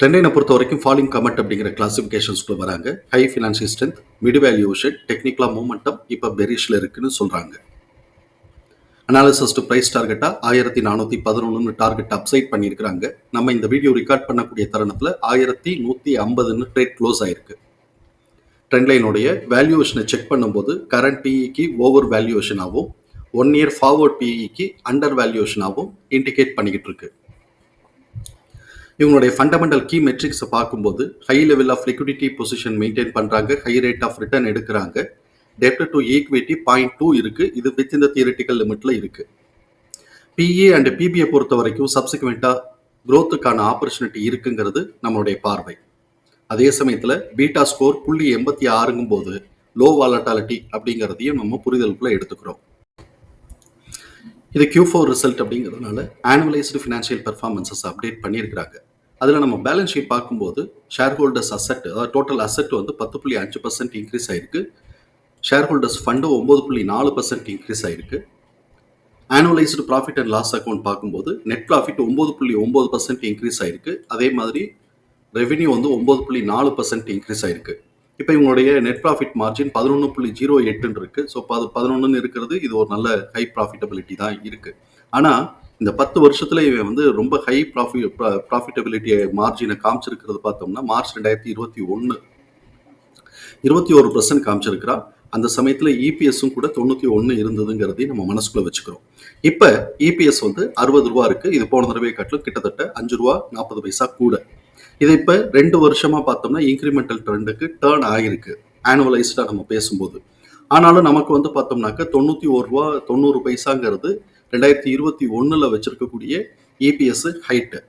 ட்ரெண்டைனை பொறுத்த வரைக்கும் falling comment அப்படிங்கிற கிளாசிஃபிகேஷன்ஸ்குள்ள வராங்க. High financial strength mid valuation டெக்னிக்கலாக மூமெண்டம் இப்போ பெரிஷில் இருக்குன்னு சொல்கிறாங்க அனாலிசஸ் டு ப்ரைஸ் டார்கெட்டாக ஆயிரத்தி நானூற்றி பதினொன்னு டார்கெட் அப்சைட் பண்ணியிருக்கிறாங்க. நம்ம இந்த வீடியோ ரெக்கார்ட் பண்ணக்கூடிய தருணத்தில் ஆயிரத்தி நூற்றி ஐம்பதுன்னு ட்ரேட் க்ளோஸ் ஆயிருக்கு. ட்ரெண்ட்லைனுடைய வேல்யூவேஷனை செக் பண்ணும்போது கரண்ட் பிஇக்கு ஓவர் வேல்யூவேஷனாகவும் ஒன் இயர் ஃபார்வர்ட் பிஇக்கு அண்டர் வேல்யூவேஷனாகவும் இண்டிகேட் பண்ணிக்கிட்டு இருக்கு. இவங்களுடைய ஃபண்டமெண்டல் கீ மெட்ரிக்ஸை பார்க்கும்போது high level of liquidity position maintain பண்ணுறாங்க ஹை ரேட் ஆஃப் ரிட்டர்ன் எடுக்கிறாங்க. டெப்ட் டு ஈக்விட்டி பாயிண்ட் டூ இருக்குது இது வித் இந்த தியரட்டிக்கல் லிமிட்டில் இருக்குது பிஏ அண்ட் பிபிஐ பொறுத்த வரைக்கும் சப்சிக்வெண்ட்டாக க்ரோத்துக்கான ஆப்பர்ச்சுனிட்டி இருக்குங்கிறது நம்மளுடைய பார்வை. அதே சமயத்தில் பீட்டா ஸ்கோர் புள்ளி எண்பத்தி ஆறுங்கும் போது லோ வாலட்டாலிட்டி அப்படிங்கிறதையும் நம்ம புரிதலுக்குள்ள எடுத்துக்கிறோம். இது கியூ ஃபோர் ரிசல்ட் அப்படிங்கிறதுனால ஆனுவலைஸ்டு ஃபினான்ஷியல் பெர்ஃபார்மன்சஸ் அப்டேட் பண்ணியிருக்கிறாங்க. அதில் நம்ம பேலன்ஸ் ஷீட் பார்க்கும்போது ஷேர் ஹோல்டர்ஸ் அசெட் அதாவது டோட்டல் அசெட் வந்து பத்து புள்ளி அஞ்சு பர்சன்ட் இன்க்ரீஸ் ஆயிருக்கு. ஷேர் ஹோல்டர்ஸ் ஃபண்டு ஒம்பது புள்ளி நாலு பர்சன்ட் இன்க்ரீஸ் ஆயிருக்கு. Annualised profit and loss account பார்க்கும்போது நெட் ப்ராஃபிட் ஒம்பது புள்ளி ஒம்பது பர்சன்ட் இன்க்ரீஸ் ஆயிருக்கு. அதே மாதிரி ரெவென்யூ வந்து ஒம்பது புள்ளி நாலு பர்சன்ட் இன்க்ரீஸ் ஆயிருக்கு. இப்போ இவங்களுடைய நெட் ப்ராஃபிட் மார்ஜின் பதினொன்று புள்ளி ஜீரோ எட்டுன்னு இருக்குது ஸோ அது பதினொன்றுன்னு இருக்கிறது இது ஒரு நல்ல ஹை ப்ராஃபிட்டபிலிட்டி தான் இருக்குது ஆனால் இந்த பத்து வருஷத்துல இவன் வந்து ரொம்ப ஹை ப்ராஃபி ப்ராஃபிட்டபிலிட்டி மார்ஜினை காமிச்சிருக்கிறது பார்த்தோம்னா மார்ச் ரெண்டாயிரத்தி இருபத்தி ஒன்று இருபத்தி ஒரு பர்சன்ட் காமிச்சிருக்கிறான் அந்த சமயத்தில் இபிஎஸும் கூட தொண்ணூற்றி ஒன்று இருந்ததுங்கிறதையும் நம்ம மனசுக்குள்ளே வச்சுக்கிறோம். இப்போ இபிஎஸ் வந்து அறுபது ரூபா இருக்குது இது போன தடவை காட்டிலும் கிட்டத்தட்ட அஞ்சு ரூபா நாற்பது பைசா கூட. இது இப்போ ரெண்டு வருஷமாக பார்த்தோம்னா இன்க்ரிமெண்டல் ட்ரெண்டுக்கு டேர்ன் ஆகிருக்கு ஆனுவலைஸ்டாக நம்ம பேசும்போது. ஆனாலும் நமக்கு வந்து பார்த்தோம்னாக்க தொண்ணூற்றி ஒரு ரூபா தொண்ணூறு பைசாங்கிறது ரெண்டாயிரத்தி இருபத்தி ஒன்றில் வச்சுருக்கக்கூடிய இபிஎஸ் ஹைட்டு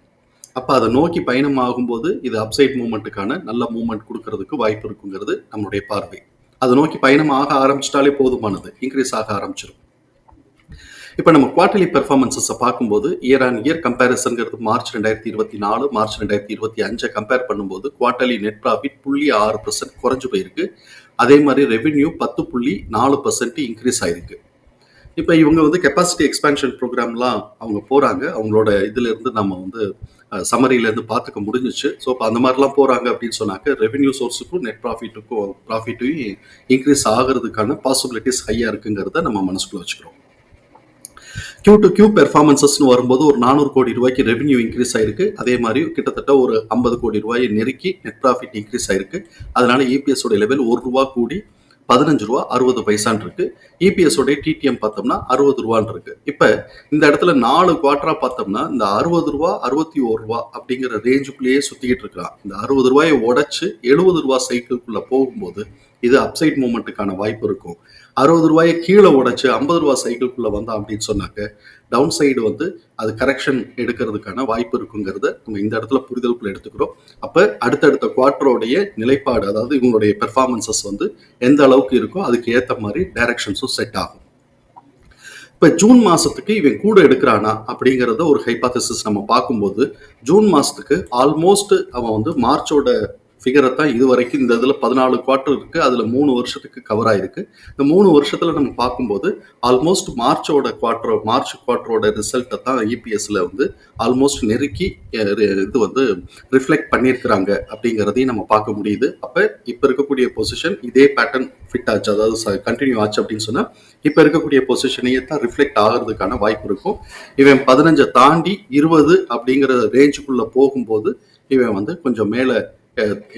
அப்போ அதை நோக்கி பயணம் ஆகும்போது இது அப்சைட் மூமெண்ட்டுக்கான நல்ல மூமெண்ட் கொடுக்கறதுக்கு வாய்ப்பு இருக்குங்கிறது நம்மளுடைய பார்வை. அதை நோக்கி பயணம் ஆக ஆரம்பிச்சிட்டாலே போதுமானது. இன்க்ரீஸ் ஆக ஆரம்பிச்சிடும் இப்போ நம்ம குவார்டர்லி பெர்ஃபார்மன்ஸஸை பார்க்கும்போது இயர் ஆன் இயர் கம்பேரிசன்கிறது மார்ச் ரெண்டாயிரத்தி இருபத்தி நாலு மார்ச் ரெண்டாயிரத்தி இருபத்தி அஞ்சை கம்பேர் பண்ணும்போது குவார்டர்லி நெட் ப்ராஃபிட் புள்ளி ஆறு பர்சன்ட் குறைஞ்சு போயிருக்கு. அதே மாதிரி ரெவென்யூ பத்து புள்ளி நாலு பர்சன்ட் இன்க்ரீஸ் ஆயிருக்கு. இப்போ இவங்க வந்து கெப்பாசிட்டி எக்ஸ்பேன்ஷன் ப்ரோக்ராம்லாம் அவங்க போகிறாங்க அவங்களோட இதுலேருந்து நம்ம வந்து சம்மரியிலேருந்து பார்த்துக்க முடிஞ்சிச்சு. ஸோ இப்போ அந்த மாதிரிலாம் போகிறாங்க அப்படின்னு சொன்னாக்க ரெவென்யூ சோர்ஸுக்கும் நெட் ப்ராஃபிட்டுக்கும் ப்ராஃபிட்டையும் இன்க்ரீஸ் ஆகிறதுக்கான பாசிபிலிட்டிஸ் ஹையாக இருக்குங்கிறத நம்ம மனசுக்குள்ள வச்சுக்கிறோம். கியூ டு கியூ பெர்ஃபார்மன்சஸ்னு வரும்போது ஒரு நானூறு கோடி ரூபாய்க்கு ரெவென்யூ இன்க்ரீஸ் ஆயிருக்கு. அதே மாதிரி கிட்டத்தட்ட ஒரு ஐம்பது கோடி ரூபாயை நெருக்கி நெட் ப்ராஃபிட் இன்க்ரீஸ் ஆயிருக்கு. அதனால இபிஎஸோட லெவல் ஒரு ரூபா கூடி பதினஞ்சு ரூபா அறுபது பைசான் இருக்கு. இபிஎஸ் உடைய டிடிஎம் பார்த்தோம்னா அறுபது ரூபான்னு இருக்கு. இப்ப இந்த இடத்துல நாலு குவார்டரா பார்த்தோம்னா இந்த அறுபது ரூபா அறுபத்தி ஒரு ரூபா அப்படிங்கிற ரேஞ்சுக்குள்ளேயே சுத்திக்கிட்டு இருக்கான் இந்த அறுபது ரூபாயை உடைச்சு எழுபது ரூபா சைக்கிள்குள்ள போகும்போது இது அப்சைட் மூமெண்ட்டுக்கான வாய்ப்பு இருக்கும். அறுபது ரூபாயை கீழே உடைச்சு ஐம்பது ரூபா சைக்கிள்குள்ளே வந்தான் அப்படின்னு சொன்னாக்க டவுன் சைடு வந்து அது கரெக்ஷன் எடுக்கிறதுக்கான வாய்ப்பு இருக்குங்கிறத நம்ம இந்த இடத்துல புரிதலுக்குள்ள எடுத்துக்கிறோம். அப்போ அடுத்தடுத்த குவார்ட்டரோடைய நிலைப்பாடு அதாவது இவங்களுடைய பெர்ஃபார்மன்சஸ் வந்து எந்த அளவுக்கு இருக்கோ அதுக்கு ஏற்ற மாதிரி டைரக்ஷன்ஸும் செட் ஆகும். இப்போ ஜூன் மாதத்துக்கு இவன் கூட எடுக்கிறானா அப்படிங்கிறத ஒரு ஹைபாத்தசிஸ் நம்ம பார்க்கும்போது ஜூன் மாதத்துக்கு ஆல்மோஸ்ட் அவன் வந்து மார்ச்சோட ஃபிகரை தான் இது வரைக்கும் இந்த இதில் பதினாலு குவார்ட்டர் இருக்குது அதில் மூணு வருஷத்துக்கு கவர் ஆயிருக்கு. இந்த மூணு வருஷத்தில் நம்ம பார்க்கும்போது ஆல்மோஸ்ட் மார்ச்சோட குவார்ட்டர் மார்ச் குவார்ட்டரோட ரிசல்ட்டை தான் இபிஎஸ்ல வந்து ஆல்மோஸ்ட் நெருக்கி இது வந்து ரிஃப்ளெக்ட் பண்ணியிருக்கிறாங்க அப்படிங்கிறதையும் நம்ம பார்க்க முடியுது. அப்போ இப்போ இருக்கக்கூடிய பொசிஷன் இதே பேட்டர்ன் ஃபிட் ஆச்சு. அதாவது கண்டினியூ ஆச்சு அப்படின்னு சொன்னால் இப்போ இருக்கக்கூடிய பொசிஷனையே தான் ரிஃப்ளெக்ட் ஆகிறதுக்கான வாய்ப்பு இருக்கும். இவன் பதினஞ்சை தாண்டி இருபது அப்படிங்கிற ரேஞ்சுக்குள்ளே போகும்போது இவன் வந்து கொஞ்சம் மேலே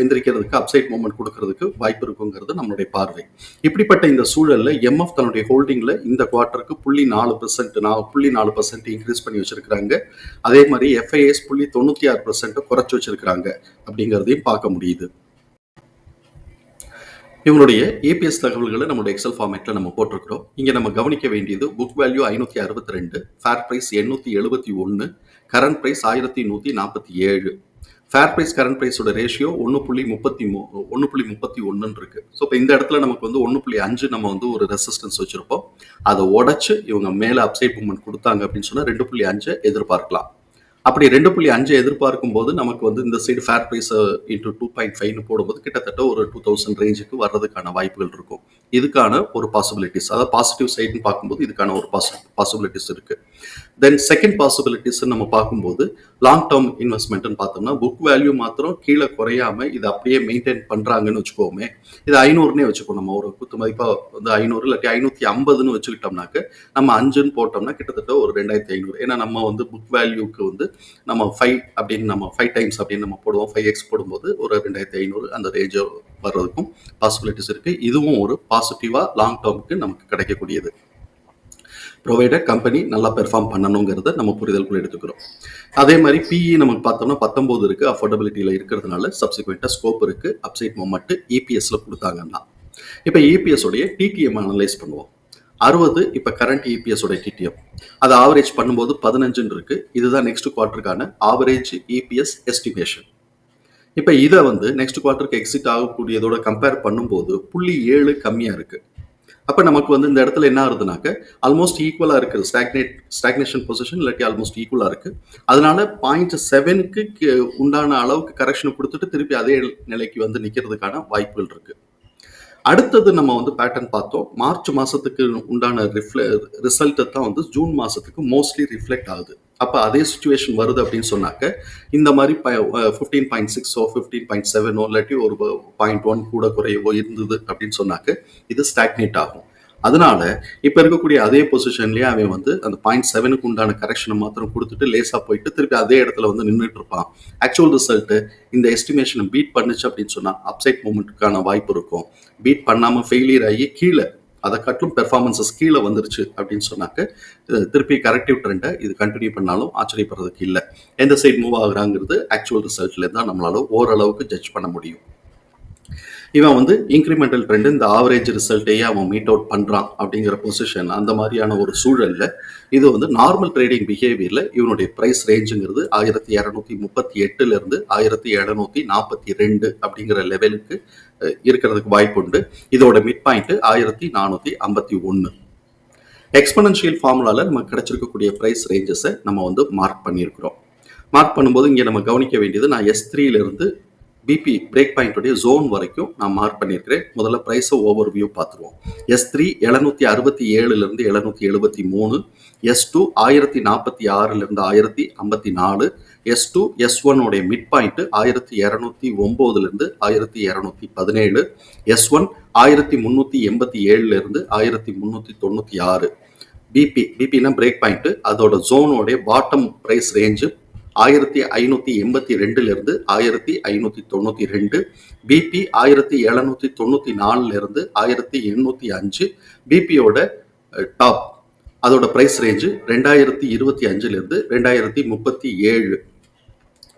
எந்திரிக்கிறதுக்கு அப்சைட் மூமெண்ட் கொடுக்கறதுக்கு வாய்ப்பு இருக்குங்கிறது நம்மளுடைய பார்வை. இப்படிப்பட்ட இந்த சூழலில் எம்எஃப் தன்னுடைய ஹோல்டிங்கில் இந்த குவார்ட்டருக்கு புள்ளி நாலு பர்சன்ட் நான் புள்ளி நாலு பர்சன்ட் இன்க்ரீஸ் பண்ணி வச்சிருக்கிறாங்க. அதே மாதிரி எஃப்ஐஎஸ் புள்ளி தொண்ணூத்தி ஆறு பெர்சென்ட் குறைச்சி வச்சிருக்கிறாங்க அப்படிங்கிறதையும் பார்க்க முடியுது. இவங்களுடைய ஏபிஎஸ் தகவல்களை நம்மளுடைய எக்ஸல் ஃபார்மேட்டில் நம்ம போட்டிருக்கிறோம். இங்கே நம்ம கவனிக்க வேண்டியது புக் வேல்யூ ஐநூற்றி அறுபத்தி ரெண்டு ஃபேர் ப்ரைஸ் எண்ணூற்றி எழுபத்தி ஒன்று கரண்ட் ப்ரைஸ் ஆயிரத்தி நூற்றி நாற்பத்தி ஏழு. ஃபேர் ப்ரைஸ் கரண்ட் ப்ரைஸோட ரேஷியோ ஒன்று புள்ளி முப்பத்தி மூ ஒன்று புள்ளி முப்பத்தி ஒன்றுன்னு இருக்கு. ஸோ இப்போ இந்த இடத்துல நமக்கு வந்து ஒன்று புள்ளி அஞ்சு நம்ம வந்து ஒரு ரெசிஸ்டன்ஸ் வச்சுருப்போம். அதை உடச்சு இவங்க மேலே அப்சைட் மூவ்மெண்ட் கொடுத்தாங்க அப்படின்னு சொன்னால் ரெண்டு புள்ளி அஞ்சை எதிர்பார்க்கலாம். அப்படி ரெண்டு புள்ளி அஞ்சு எதிர்பார்க்கும் போது நமக்கு வந்து இந்த side fair price into two point ஃபைவ்னு போடும்போது கிட்டத்தட்ட ஒரு டூ தௌசண்ட் ரேஞ்சுக்கு வர்றதுக்கான வாய்ப்புகள் இருக்கும். இதுக்கான ஒரு பாசிபிலிட்டிஸ் அதாவது பாசிட்டிவ் சைடுன்னு பார்க்கும்போது இதுக்கான ஒரு பாசிபிலிட்டிஸ் இருக்கு. தென் செகண்ட் பாசிபிலிட்டிஸ் நம்ம பார்க்கும்போது லாங் டேர்ம் இன்வெஸ்ட்மெண்ட்னு பார்த்தோம்னா புக் வேல்யூ மாத்திரம் கீழே குறையாம இதை அப்படியே மெயின்டைன் பண்றாங்கன்னு வச்சுக்கோமே. இது ஐநூறுனே வச்சுக்கோ நம்ம. ஒரு குத்து மதிப்பா வந்து ஐநூறு இல்லாட்டி ஐநூத்தி ஐம்பதுன்னு வச்சுக்கிட்டோம்னாக்க நம்ம அஞ்சுன்னு போட்டோம்னா கிட்டத்தட்ட ஒரு ரெண்டாயிரத்தி ஐநூறு. ஏன்னா நம்ம வந்து புக் வேல்யூக்கு வந்து நம்ம ஃபைவ் அப்படின்னு நம்ம ஃபைவ் டைம்ஸ் அப்படின்னு நம்ம போடுவோம். ஃபைவ் எக்ஸ் போடும்போது ஒரு ரெண்டாயிரத்தி ஐநூறு அந்த ரேஞ்ச் வர்றதுக்கும் பாசிபிலிட்டிஸ் இருக்கு. இதுவும் ஒரு பாசிட்டிவா லாங் டேர்முக்கு நமக்கு கிடைக்கக்கூடியது. ப்ரொவைடர் கம்பெனி நல்லா பெர்ஃபார்ம் பண்ணணுங்கிறத நம்ம புரிதலுக்குள்ள எடுத்துக்கிறோம். அதே மாதிரி பிஇ நமக்கு பார்த்தோம்னா பத்தொம்போது இருக்கு அஃபோர்டபிலிட்டியில் இருக்கிறதுனால சப்சிக்வெண்ட்டாக ஸ்கோப் இருக்கு அப்சைட் மொமெண்ட் இபிஎஸ்ல கொடுத்தாங்கன்னா. இப்போ இபிஎஸ் உடைய டிடிஎம் அனலைஸ் பண்ணுவோம். அறுபது இப்போ கரண்ட் இபிஎஸ் உடைய டிடிஎம் அதை ஆவரேஜ் பண்ணும்போது பதினஞ்சுன்னு இருக்கு. இதுதான் நெக்ஸ்ட் குவார்டருக்கான ஆவரேஜ் இபிஎஸ் எஸ்டிமேஷன் இப்போ இதை வந்து நெக்ஸ்ட் குவார்டருக்கு எக்ஸிட் ஆகக்கூடியதோட கம்பேர் பண்ணும்போது புள்ளி ஏழு கம்மியாக இருக்குது அப்போ நமக்கு வந்து இந்த இடத்துல என்ன ஆகுதுனாக்க ஆல்மோஸ்ட் ஈக்குவலாக இருக்குது ஸ்டாக்னேட் ஸ்டாக்னேஷன் பொசிஷன் இல்லாட்டி ஆல்மோஸ்ட் ஈக்குவலாக இருக்குது அதனால பாயிண்ட் செவனுக்கு உண்டான அளவுக்கு கரெக்ஷன் கொடுத்துட்டு திருப்பி அதே நிலைக்கு வந்து நிற்கிறதுக்கான வாய்ப்புகள் இருக்குது அடுத்தது நம்ம வந்து பேட்டர்ன் பார்த்தோம். மார்ச் மாதத்துக்கு உண்டான ரிஃப்ள ரிசல்ட்டை தான் வந்து ஜூன் மாதத்துக்கு மோஸ்ட்லி ரிஃப்ளெக்ட் ஆகுது. அப்போ அதே சுச்சுவேஷன் வருது அப்படின்னு சொன்னாக்க இந்த மாதிரி ஃபிஃப்டீன் பாயிண்ட் சிக்ஸோ ஃபிஃப்டீன் பாயிண்ட் செவனோ இல்லாட்டி ஒரு பாயிண்ட் ஒன் கூட குறையவோ இருந்தது அப்படின்னு சொன்னாக்க இது ஸ்டாக்னேட் ஆகும். அதனால இப்போ இருக்கக்கூடிய அதே பொசிஷன்லேயே அவன் வந்து அந்த பாயிண்ட் செவனுக்கு உண்டான கரெக்ஷனை மாத்திரம் கொடுத்துட்டு லேசாக போயிட்டு திருப்பி அதே இடத்துல வந்து நின்றுட்டு இருப்பான். ஆக்சுவல் ரிசல்ட்டு இந்த எஸ்டிமேஷனை பீட் பண்ணுச்சு அப்படின்னு சொன்னால் அப்சைட் மூமெண்ட்டுக்கான வாய்ப்பு இருக்கும். பீட் பண்ணாமல் ஃபெயிலியர் ஆகி கீழே அதை காட்டிலும் பெர்ஃபார்மன்ஸஸ் கீழே வந்துருச்சு அப்படின்னு சொன்னாக்க திருப்பி கரெக்டிவ் ட்ரெண்டை இது கண்டினியூ பண்ணாலும் ஆச்சரியப்படுறதுக்கு இல்லை. எந்த சைடு மூவ் ஆகுறாங்கிறது ஆக்சுவல் ரிசல்ட்லேருந்து தான் நம்மளால ஓரளவுக்கு ஜட்ஜ் பண்ண முடியும். இவன் வந்து இன்க்ரிமெண்டல் ட்ரெண்ட் இந்த ஆவரேஜ் ரிசல்ட்டையே அவன் மீட் அவுட் பண்ணுறான் அப்படிங்கிற பொசிஷன் அந்த மாதிரியான ஒரு சூழல்ல இது வந்து நார்மல் ட்ரேடிங் பிஹேவியரில் இவனுடைய ப்ரைஸ் ரேஞ்சுங்கிறது ஆயிரத்தி இரநூத்தி முப்பத்தி எட்டுலேருந்து ஆயிரத்தி எழுநூத்தி நாற்பத்தி ரெண்டு அப்படிங்கிற லெவலுக்கு இருக்கிறதுக்கு வாய்ப்பு உண்டு இதோட மிட் பாயிண்ட் ஆயிரத்தி நானூத்தி ஐம்பத்தி ஒன்னு. எக்ஸ்பனன்ஷியல் ஃபார்முலால நமக்கு கிடைச்சிருக்கக்கூடிய பிரைஸ் ரேஞ்சஸை நம்ம வந்து மார்க் பண்ணியிருக்கிறோம். மார்க் பண்ணும்போது இங்கே நம்ம கவனிக்க வேண்டியது நான் எஸ் இருந்து பிபி பிரேக் பாயிண்ட்டுடைய ஜோன் வரைக்கும் நான் மார்க் பண்ணியிருக்கிறேன். முதல்ல ப்ரைஸை ஓவர் வியூ பார்த்துருவோம். எஸ் த்ரீ எழுநூத்தி அறுபத்தி ஏழுலேருந்து எழுநூத்தி எழுபத்தி மூணு எஸ் டூ ஆயிரத்தி நாற்பத்தி ஆறுலேருந்து ஆயிரத்தி ஐம்பத்தி நாலு எஸ் டூ எஸ் ஒன்னுடைய மிட் பாயிண்ட்டு ஆயிரத்தி இரநூத்தி ஒம்போதுலேருந்து ஆயிரத்தி இரநூத்தி பதினேழு எஸ் ஒன் ஆயிரத்தி முந்நூற்றி எண்பத்தி ஏழுலேருந்து ஆயிரத்தி முந்நூற்றி தொண்ணூற்றி ஆறு. பிபி பிபினா பிரேக் பாயிண்ட்டு அதோட ஜோனோடைய பாட்டம் ப்ரைஸ் ரேஞ்சு ஆயிரத்தி ஐநூத்தி எண்பத்தி ரெண்டுலேருந்து ஆயிரத்தி ஐநூத்தி தொண்ணூத்தி ரெண்டு பிபி ஆயிரத்தி எழுநூத்தி தொண்ணூத்தி நாலுல இருந்து ஆயிரத்தி எண்ணூத்தி அஞ்சு பிபியோட டாப் அதோட பிரைஸ் ரேஞ்சு ரெண்டாயிரத்தி இருபத்தி அஞ்சுல இருந்து ரெண்டாயிரத்தி முப்பத்தி ஏழு.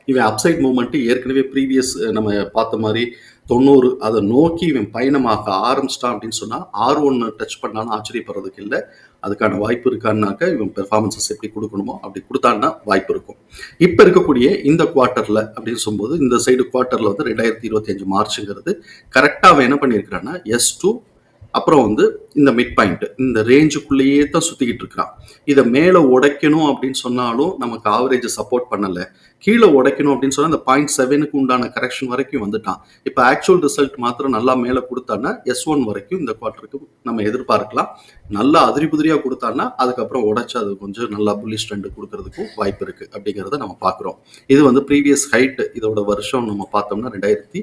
இவன் அப்சைட் மூமெண்ட்டு ஏற்கனவே ப்ரீவியஸ் நம்ம பார்த்த மாதிரி தொண்ணூறு. அதை நோக்கி இவன் பயணமாக ஆரம்பிச்சிட்டான் அப்படின்னு சொன்னால் ஆர் ஒன்று டச் பண்ணாலும் ஆச்சரியப்படுறதுக்கு இல்லை. அதுக்கான வாய்ப்பு இருக்கான்னாக்க இவன் பெர்ஃபார்மன்ஸஸ் எப்படி கொடுக்கணுமோ அப்படி கொடுத்தான்னா வாய்ப்பு இருக்கும். இப்போ இருக்கக்கூடிய இந்த குவார்ட்டரில் அப்படின்னு சொல்லும்போது இந்த சைடு குவார்ட்டரில் வந்து ரெண்டாயிரத்தி இருபத்தி அஞ்சு மார்ச்ங்கிறது கரெக்டாக அவன் என்ன பண்ணியிருக்கிறான்னா எஸ் டூ அப்புறம் வந்து இந்த மிட் பாயிண்ட் இந்த ரேஞ்சுக்குள்ளேயே தான் சுற்றிக்கிட்டு இருக்கிறான் இதை மேலே உடைக்கணும் அப்படின்னு சொன்னாலும் நமக்கு ஆவரேஜ் சப்போர்ட் பண்ணலை. கீழே உடைக்கணும் அப்படின்னு சொன்னால் இந்த பாயிண்ட் செவனுக்கு உண்டான கரெக்ஷன் வரைக்கும் வந்துட்டான். இப்போ ஆக்சுவல் ரிசல்ட் மாத்திரம் நல்லா மேலே கொடுத்தான்னா எஸ் ஒன் வரைக்கும் இந்த குவார்ட்டருக்கு நம்ம எதிர்பார்க்கலாம். நல்லா அதிரிபுதிரியாக கொடுத்தான்னா அதுக்கப்புறம் உடைச்சு அது கொஞ்சம் நல்லா புல்லிஷ் ட்ரெண்ட் கொடுக்கறதுக்கும் வாய்ப்பு இருக்குது அப்படிங்கிறத நம்ம பார்க்குறோம். இது வந்து ப்ரீவியஸ் ஹைட்டு இதோட வருஷம் நம்ம பார்த்தோம்னா ரெண்டாயிரத்தி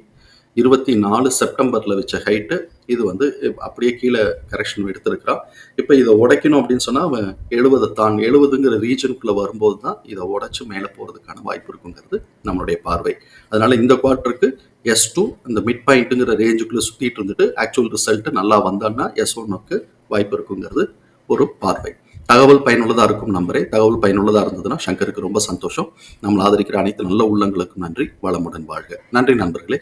இருபத்தி நாலு செப்டம்பரில் வச்ச ஹைட்டு இது வந்து அப்படியே கீழே கரெக்ஷன் எடுத்திருக்கிறான். இப்போ இதை உடைக்கணும் அப்படின்னு சொன்னால் அவன் எழுபதை தான் எழுபதுங்கிற ரீஜனுக்குள்ளே வரும்போது தான் இதை உடைச்சு மேலே போகிறதுக்கான வாய்ப்பு இருக்குங்கிறது நம்மளுடைய பார்வை. அதனால இந்த குவார்ட்டருக்கு எஸ் டூ இந்த மிட் பாயிண்ட்டுங்கிற ரேஞ்சுக்குள்ளே சுற்றிட்டு இருந்துட்டு ஆக்சுவல் ரிசல்ட் நல்லா வந்தான்னா எஸ் ஒன்னுக்கு வாய்ப்பு இருக்குங்கிறது ஒரு பார்வை. தகவல் பயனுள்ளதாக இருக்கும் நம்பரே. தகவல் பயனுள்ளதாக இருந்ததுன்னா சங்கருக்கு ரொம்ப சந்தோஷம். நம்மளை ஆதரிக்கிற அனைத்து நல்ல உள்ளங்களுக்கும் நன்றி. வளமுடன் வாழ்க. நன்றி நண்பர்களே.